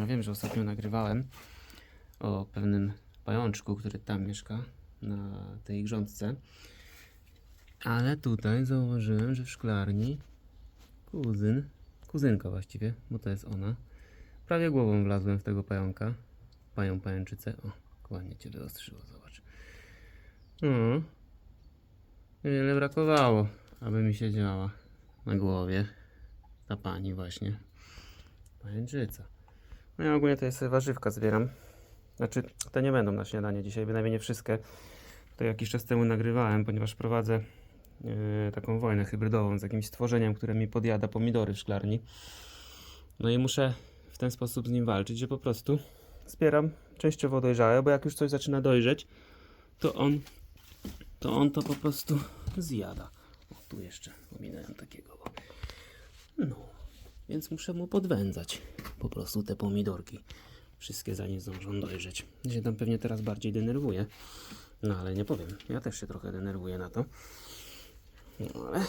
Ja wiem, że ostatnio nagrywałem o pewnym pajączku, który tam mieszka na tej grządce. Ale tutaj zauważyłem, że w szklarni kuzyn, kuzynka właściwie, bo to jest ona, prawie głową wlazłem w tego pająka. Pająk pajęczycę. O, ładnie cię wyostrzyło, zobacz. No. Wiele brakowało, aby mi siedziała na głowie. Ta pani właśnie. Pajęczyca. No ogólnie to jest warzywka zbieram. Znaczy, te nie będą na śniadanie dzisiaj, bynajmniej nie wszystkie. To jakiś czas temu nagrywałem, ponieważ prowadzę yy, taką wojnę hybrydową z jakimś stworzeniem, które mi podjada pomidory w szklarni. No i muszę w ten sposób z nim walczyć, że po prostu zbieram częściowo dojrzałe, bo jak już coś zaczyna dojrzeć, to on to on to po prostu zjada. O, tu jeszcze pominąłem takiego. No, więc muszę mu podwędzać po prostu te pomidorki. Wszystkie zanim zdążą dojrzeć. Ja się tam pewnie teraz bardziej denerwuję. No ale nie powiem, ja też się trochę denerwuję na to. No ale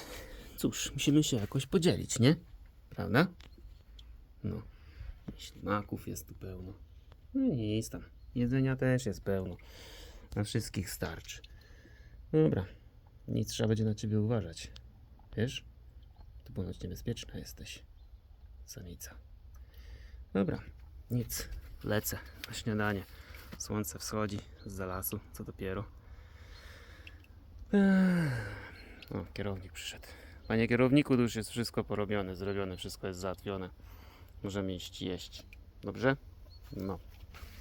cóż, musimy się jakoś podzielić, nie? Prawda? No. Ślimaków jest tu pełno. No i nic tam. Jedzenia też jest pełno. Na wszystkich starczy. Dobra. Nic trzeba będzie na ciebie uważać. Wiesz? Tu ponoć niebezpieczna jesteś. Samica. Dobra. Nic. Lecę na śniadanie. Słońce wschodzi z lasu. Co dopiero. O, kierownik przyszedł. Panie kierowniku, już jest wszystko porobione, zrobione, wszystko jest załatwione. Możemy iść jeść. Dobrze? No.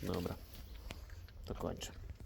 Dobra. To kończę.